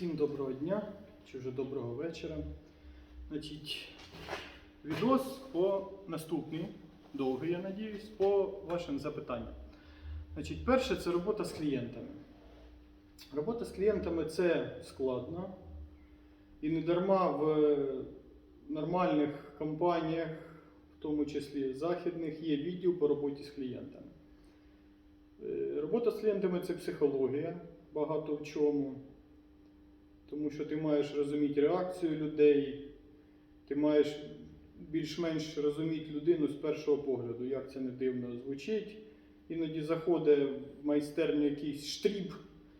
Всім доброго дня чи вже доброго вечора. Значить, відос по наступний, довгий, я надіюсь, по вашим запитанням. Значить, перше це робота з клієнтами. Робота з клієнтами це складно. І не дарма в нормальних компаніях, в тому числі західних, є відділ по роботі з клієнтами. Е, Робота з клієнтами це психологія багато в чому. Тому що ти маєш розуміти реакцію людей, ти маєш більш-менш розуміти людину з першого погляду, як це не дивно звучить. Іноді заходить в майстерню якийсь штріб,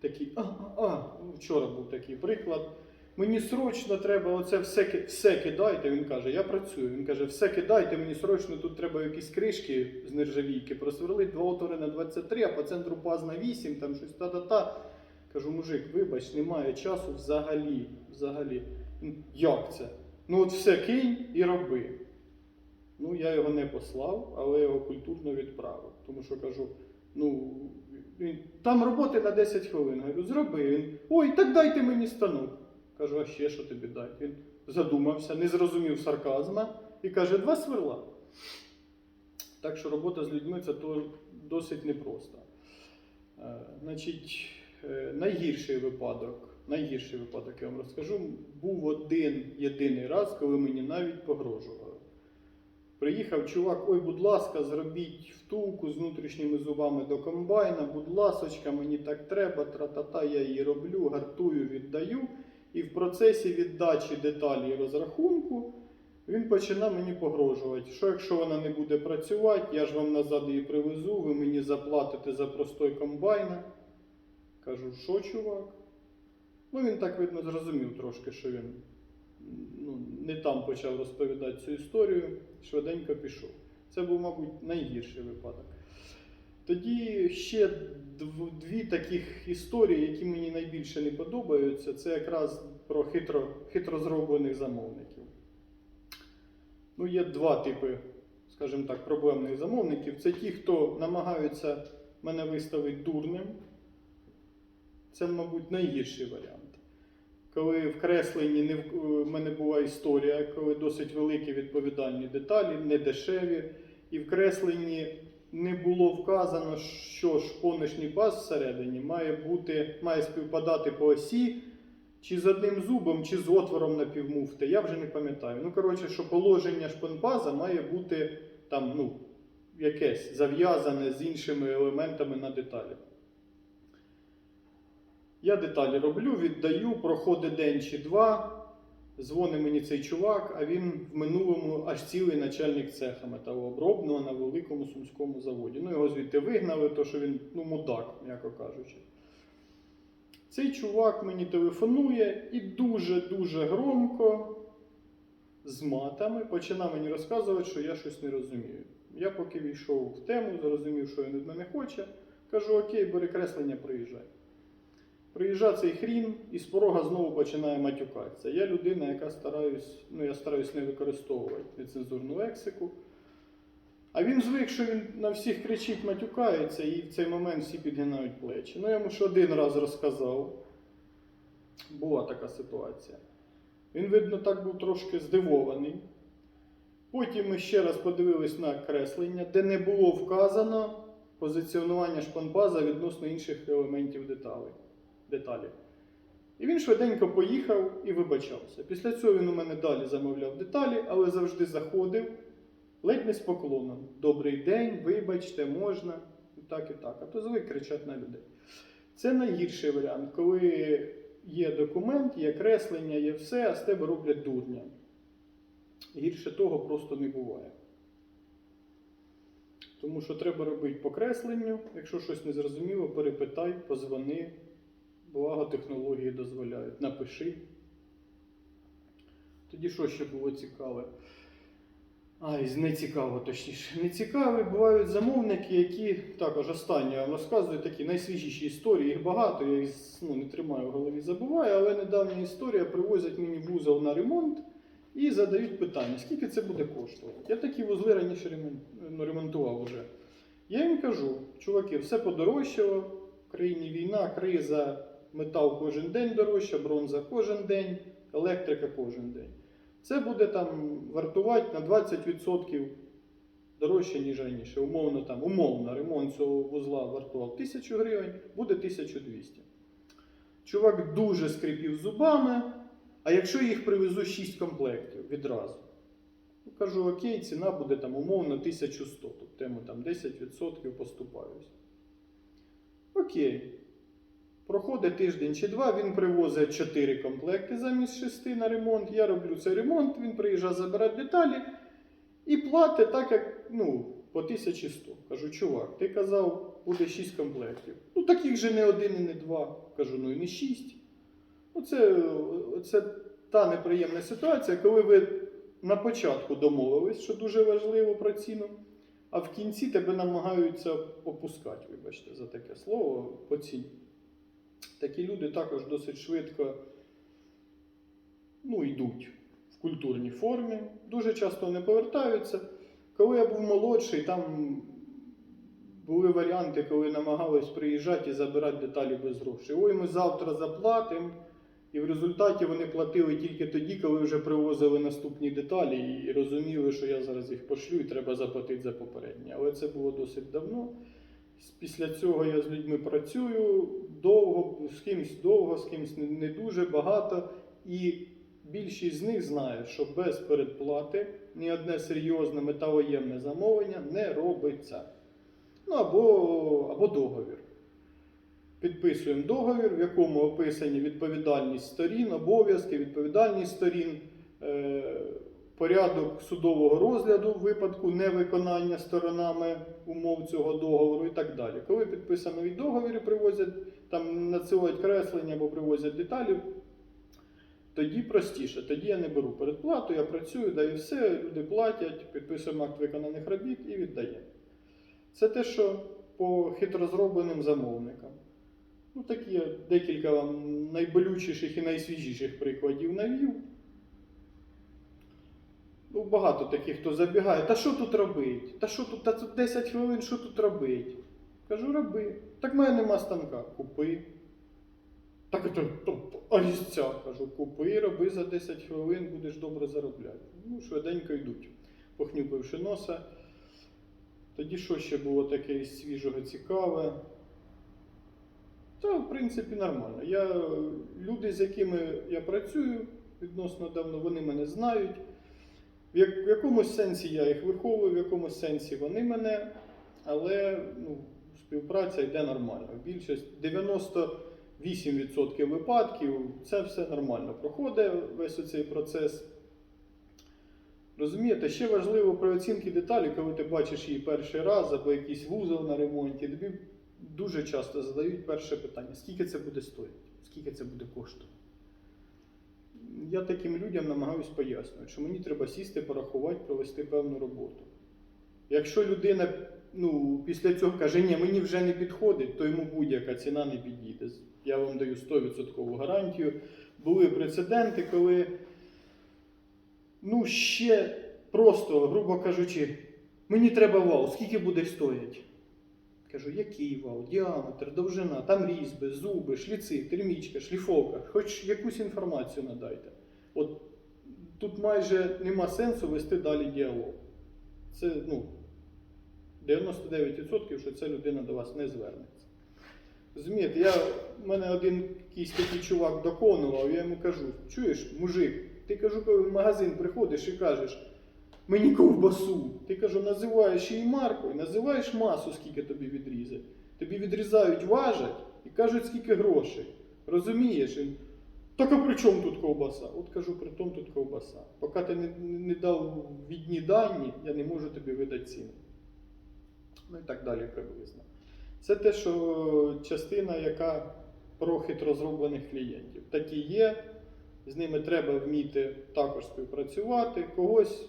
такий, а, а, а, Ну, вчора був такий приклад. Мені срочно треба оце все, все кидайте. Він каже, я працюю. Він каже, все кидайте, мені срочно тут треба якісь кришки з нержавійки просверлити, два отвори на 23, а по центру паз на 8, там щось та-та-та. Кажу, мужик, вибач, немає часу взагалі. взагалі. Як це? Ну от все кинь і роби. Ну, я його не послав, але його культурно відправив. Тому що кажу, ну, він, там роботи на 10 хвилин. Говорю, зроби. Він, ой, так дайте мені станок. Кажу, а ще що тобі дати? Він задумався, не зрозумів сарказма і каже, два сверла. Так що робота з людьми це то досить непросто. Е, Значить, найгірший випадок, найгірший випадок я вам розкажу, був один єдиний раз, коли мені навіть погрожували. Приїхав чувак, ой, будь ласка, зробіть втулку з внутрішніми зубами до комбайна, будь ласочка, мені так треба, тра-та-та, я її роблю, гартую, віддаю. І в процесі віддачі деталі і розрахунку він починав мені погрожувати, що якщо вона не буде працювати, я ж вам назад її привезу, ви мені заплатите за простой комбайна. Кажу, що чувак? Ну він так видно зрозумів трошки, що він ну, не там почав розповідати цю історію, швиденько пішов. Це був, мабуть, найгірший випадок. Тоді ще дві таких історії, які мені найбільше не подобаються, це якраз про хитро, хитро зроблених замовників. Ну, є два типи, скажімо так, проблемних замовників. Це ті, хто намагаються мене виставити дурним. Це, мабуть, найгірший варіант. Коли в кресленні не в в мене була історія, коли досить великі відповідальні деталі, не дешеві, і в кресленні не було вказано, що шпоночний паз всередині має бути, має співпадати по осі, чи з одним зубом, чи з отвором на півмуфти. Я вже не пам'ятаю. Ну, коротше, що положення шпонпаза має бути там, ну, якесь зав'язане з іншими елементами на деталі. Я деталі роблю, віддаю, проходить день чи два. Дзвонить мені цей чувак, а він в минулому аж цілий начальник цеха металообробного на великому сумському заводі. Ну, його звідти вигнали, то що він ну, мудак, м'яко кажучи. Цей чувак мені телефонує і дуже-дуже громко з матами починав мені розказувати, що я щось не розумію. Я поки війшов в тему, зрозумів, що він від мене хоче. Кажу, окей, бери креслення, приїжджай. Приїжджає цей хрін і з порога знову починає матюкатися. Я людина, яка стараюсь, ну я стараюсь не використовувати нецензурну лексику. А він звик, що він на всіх кричить, матюкається, і в цей момент всі підгинають плечі. Ну, я йому ж один раз розказав. Була така ситуація. Він, видно, так був трошки здивований. Потім ми ще раз подивились на креслення, де не було вказано позиціонування шпанпаза відносно інших елементів деталей деталі. І він швиденько поїхав і вибачався. Після цього він у мене далі замовляв деталі, але завжди заходив, ледь не з поклоном. Добрий день, вибачте, можна, і так і так. А то звик кричати на людей. Це найгірший варіант, коли є документ, є креслення, є все, а з тебе роблять дурня. Гірше того просто не буває. Тому що треба робити по кресленню, якщо щось не зрозуміло, перепитай, позвони. Благо технології дозволяють. Напиши. Тоді що ще було цікаве? Ай, не цікаво, точніше. Не цікаві бувають замовники, які також останні я вам розказую такі найсвіжіші історії. Їх багато, я їх ну, не тримаю в голові, забуваю, але недавня історія привозять мені вузол на ремонт і задають питання, скільки це буде коштувати. Я такі вузли раніше ремон- ну, ремонтував вже. Я їм кажу, чуваки, все подорожчало, в країні війна, криза, метал кожен день дорожча, бронза кожен день, електрика кожен день. Це буде там вартувати на 20% дорожче, ніж раніше. Умовно, там, умовно, ремонт цього вузла вартував 1000 гривень, буде 1200. Чувак дуже скрипів зубами, а якщо їх привезу 6 комплектів відразу. Ну, кажу, окей, ціна буде там умовно 1100, тобто йому там 10% поступаюсь. Окей. Проходить тиждень чи два, він привозить 4 комплекти замість 6 на ремонт. Я роблю цей ремонт, він приїжджає забирати деталі і платить так, як ну, по 1100. Кажу, чувак, ти казав, буде 6 комплектів. Ну таких же не один і не два. Кажу, ну і не 6. Оце, це та неприємна ситуація, коли ви на початку домовились, що дуже важливо про ціну, а в кінці тебе намагаються опускати, вибачте, за таке слово по ціні. Такі люди також досить швидко ну, йдуть в культурній формі, дуже часто не повертаються. Коли я був молодший, там були варіанти, коли намагались приїжджати і забирати деталі без грошей. Ой, ми завтра заплатимо. І в результаті вони платили тільки тоді, коли вже привозили наступні деталі і розуміли, що я зараз їх пошлю і треба заплатити за попередні. Але це було досить давно. Після цього я з людьми працюю довго, з кимось довго, з кимось не- не дуже багато. І більшість з них знає, що без передплати ні одне серйозне металоємне замовлення не робиться. Ну або, або договір. Підписуємо договір, в якому описані відповідальність сторін, обов'язки, відповідальність сторін, е, порядок судового розгляду в випадку невиконання сторонами умов цього договору і так далі. Коли підписаний договір привозять, там надсилають креслення або привозять деталі, тоді простіше. Тоді я не беру передплату, я працюю, даю все, люди платять, підписуємо акт виконаних робіт і віддаємо. Це те, що по хитро зробленим замовникам. Ну, такі декілька вам найболючіших і найсвіжіших прикладів навів. Ну, багато таких, хто забігає. Та що тут робить? Та що тут? Та тут 10 хвилин, що тут робить? Кажу, роби. Так в мене нема станка. Купи. Так то, то а різця, кажу, купи, роби за 10 хвилин, будеш добре заробляти. Ну, швиденько йдуть, похнюпивши носа. Тоді що ще було таке із свіжого цікаве? Та, в принципі, нормально. Я, люди, з якими я працюю відносно давно, вони мене знають. В, як, в якомусь сенсі я їх виховую, в якомусь сенсі вони мене, але ну, співпраця йде нормально. Більшість 98% випадків це все нормально проходить весь цей процес. Розумієте, ще важливо при оцінці деталі, коли ти бачиш її перший раз або якийсь вузол на ремонті, тобі дуже часто задають перше питання: скільки це буде стоїти, скільки це буде коштувати. Я таким людям намагаюся пояснювати, що мені треба сісти, порахувати, провести певну роботу. Якщо людина ну, після цього каже, ні, мені вже не підходить, то йому будь-яка ціна не підійде. Я вам даю 100% гарантію. Були прецеденти, коли ну, ще просто, грубо кажучи, мені треба вал, скільки буде стоїть? Кажу, який вал, діаметр, довжина, там різьби, зуби, шліци, термічка, шліфовка, хоч якусь інформацію надайте. От тут майже нема сенсу вести далі діалог. Це ну, 99%, що ця людина до вас не звернеться. Розумієте, я, в мене один якийсь такий чувак доконував, я йому кажу, чуєш, мужик, ти кажу, коли в магазин приходиш і кажеш, мені ковбасу. Ти кажу, називаєш її маркою, називаєш масу, скільки тобі відрізать. Тобі відрізають, важать і кажуть, скільки грошей. Розумієш? Так а при чому тут ковбаса? От кажу, при тому тут ковбаса. Поки ти не, не дав відні дані, я не можу тобі видати ціну. Ну і так далі приблизно. Це те, що частина, яка про хитро зроблених клієнтів. Такі є, з ними треба вміти також співпрацювати. Когось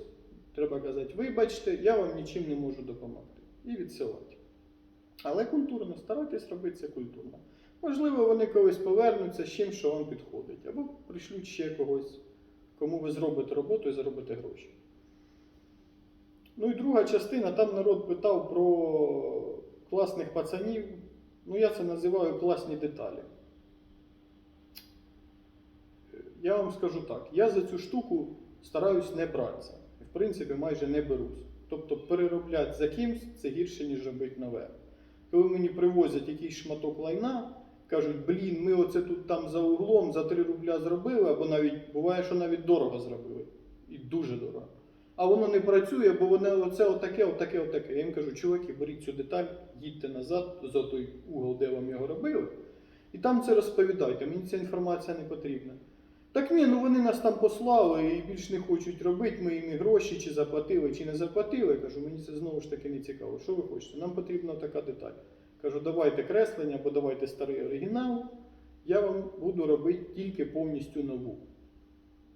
треба казати, вибачте, я вам нічим не можу допомогти. І відсилати. Але культурно, старайтесь робити це культурно. Можливо, вони колись повернуться з чим, що вам підходить. Або пришлють ще когось, кому ви зробите роботу і заробите гроші. Ну і друга частина, там народ питав про класних пацанів. Ну, я це називаю класні деталі. я вам скажу так: я за цю штуку стараюсь не братися. Принципі, майже не берусь. Тобто переробляти за кимсь це гірше, ніж робити нове. Коли мені привозять якийсь шматок лайна, кажуть, блін, ми оце тут там за углом за 3 рубля зробили, або навіть буває, що навіть дорого зробили. І дуже дорого. А воно не працює, бо воно оце отаке, отаке, отаке. Я їм кажу, чуваки, беріть цю деталь, їдьте назад за той угол, де вам його робили, і там це розповідайте. Мені ця інформація не потрібна. Так ні, ну вони нас там послали і більш не хочуть робити, ми їм і гроші чи заплатили, чи не заплатили. Я кажу, мені це знову ж таки не цікаво. Що ви хочете? Нам потрібна така деталь. Кажу, давайте креслення або давайте старий оригінал. Я вам буду робити тільки повністю нову.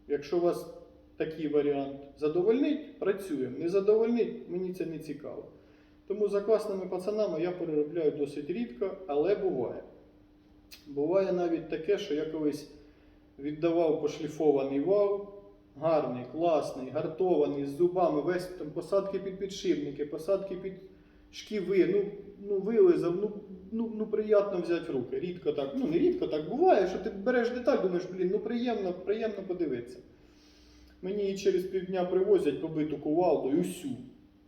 Якщо вас такий варіант задовольнить, працюємо. Не задовольнить, мені це не цікаво. Тому за класними пацанами я переробляю досить рідко, але буває. Буває навіть таке, що я колись віддавав пошліфований вал, гарний, класний, гартований, з зубами, весь там посадки під підшипники, посадки під шківи, ну, ну вилизав, ну, ну, ну приємно взяти в руки. Рідко так, ну не рідко так буває, що ти береш деталь, думаєш, блін, ну приємно, приємно подивитися. Мені її через півдня привозять побиту кувалду і усю.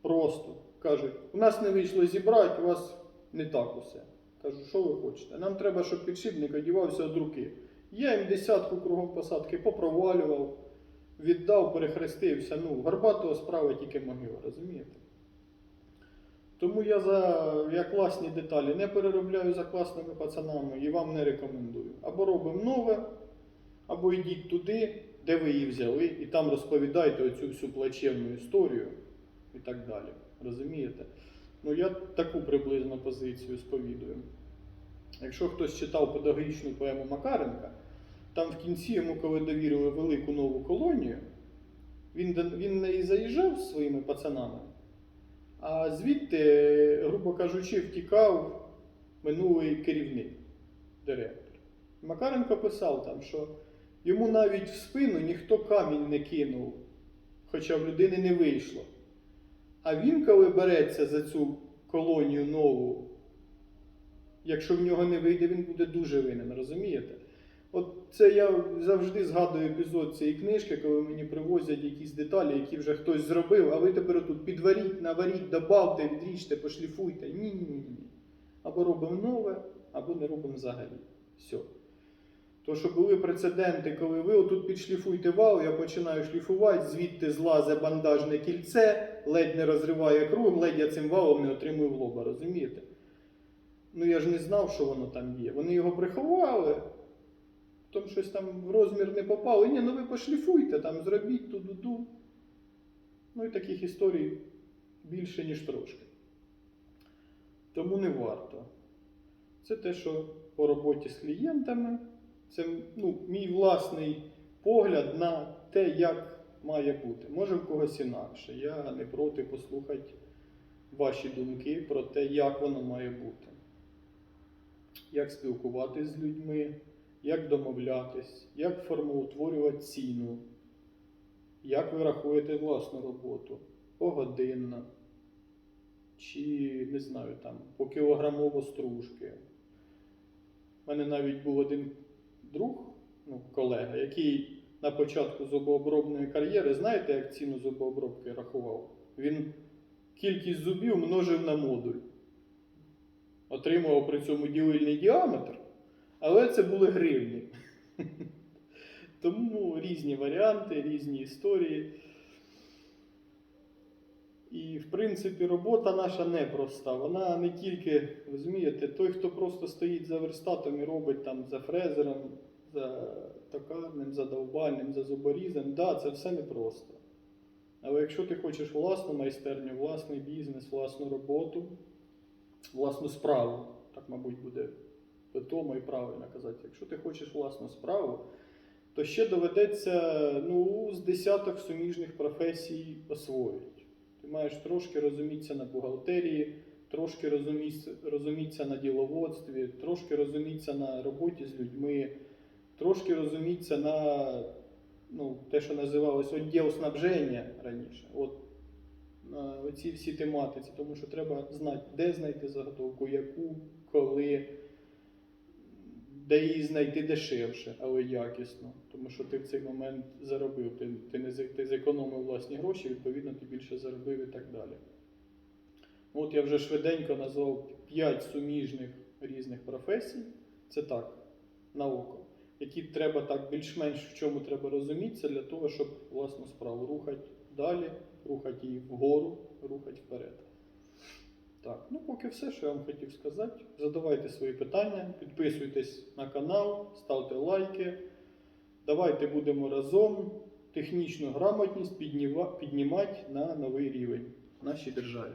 Просто. Кажуть, у нас не вийшло зібрати, у вас не так усе. Кажу, що ви хочете? Нам треба, щоб підшипник одівався від руки. Я їм десятку кругом посадки попровалював, віддав, перехрестився. Ну, горбатого справа тільки могила, розумієте? Тому я за я класні деталі не переробляю за класними пацанами і вам не рекомендую. Або робимо нове, або йдіть туди, де ви її взяли, і там розповідайте оцю всю плачевну історію і так далі. Розумієте? Ну, я таку приблизно позицію сповідую. Якщо хтось читав педагогічну поему Макаренка, там в кінці йому, коли довірили велику нову колонію, він, він в неї заїжджав зі своїми пацанами, а звідти, грубо кажучи, втікав минулий керівник, директор. Макаренко писав там, що йому навіть в спину ніхто камінь не кинув, хоча в людини не вийшло. А він, коли береться за цю колонію нову, якщо в нього не вийде, він буде дуже винен, розумієте? От це я завжди згадую епізод цієї книжки, коли мені привозять якісь деталі, які вже хтось зробив, а ви тепер тут підваріть, наваріть, добавте, відріжте, пошліфуйте. Ні, ні, ні, ні. Або робимо нове, або не робимо взагалі. Все. То, що були прецеденти, коли ви отут підшліфуйте вал, я починаю шліфувати, звідти злазе бандажне кільце, ледь не розриває круг, ледь я цим валом не отримую в лоба, розумієте? Ну я ж не знав, що воно там є. Вони його приховали, потім щось там в розмір не попало. Ні, ну ви пошліфуйте, там зробіть ту-ду-ду. Ну і таких історій більше, ніж трошки. Тому не варто. Це те, що по роботі з клієнтами. Це ну, мій власний погляд на те, як має бути. Може в когось інакше. Я не проти послухати ваші думки про те, як воно має бути. Як спілкуватись з людьми, як домовлятись, як формоутворювати ціну, як ви рахуєте власну роботу погодинно, чи не знаю, там, по кілограмово стружки. У мене навіть був один друг, ну, колега, який на початку зубообробної кар'єри, знаєте, як ціну зубообробки рахував? Він кількість зубів множив на модуль. Отримував при цьому ділильний діаметр, але це були гривні. Тому різні варіанти, різні історії. І, в принципі, робота наша непроста. Вона не тільки, розумієте, той, хто просто стоїть за верстатом і робить там за фрезером, за токарним, за довбальним, за зуборізом, да, це все непросто. Але якщо ти хочеш власну майстерню, власний бізнес, власну роботу, власну справу, так, мабуть, буде питомо і правильно казати, якщо ти хочеш власну справу, то ще доведеться ну, з десяток суміжних професій освоїти. Ти маєш трошки розумітися на бухгалтерії, трошки розумітися, на діловодстві, трошки розумітися на роботі з людьми, трошки розумітися на ну, те, що називалось відділ снабження раніше. От на оці всі тематиці, тому що треба знати, де знайти заготовку, яку, коли, де її знайти дешевше, але якісно. Тому що ти в цей момент заробив, ти, ти, не, ти зекономив власні гроші, відповідно, ти більше заробив і так далі. От я вже швиденько назвав 5 суміжних різних професій. Це так, на око. Які треба так більш-менш в чому треба розумітися для того, щоб власну справу рухати далі, рухати її вгору, рухати вперед. Так, ну поки все, що я вам хотів сказати. Задавайте свої питання, підписуйтесь на канал, ставте лайки. Давайте будемо разом технічну грамотність піднімати на новий рівень в нашій державі.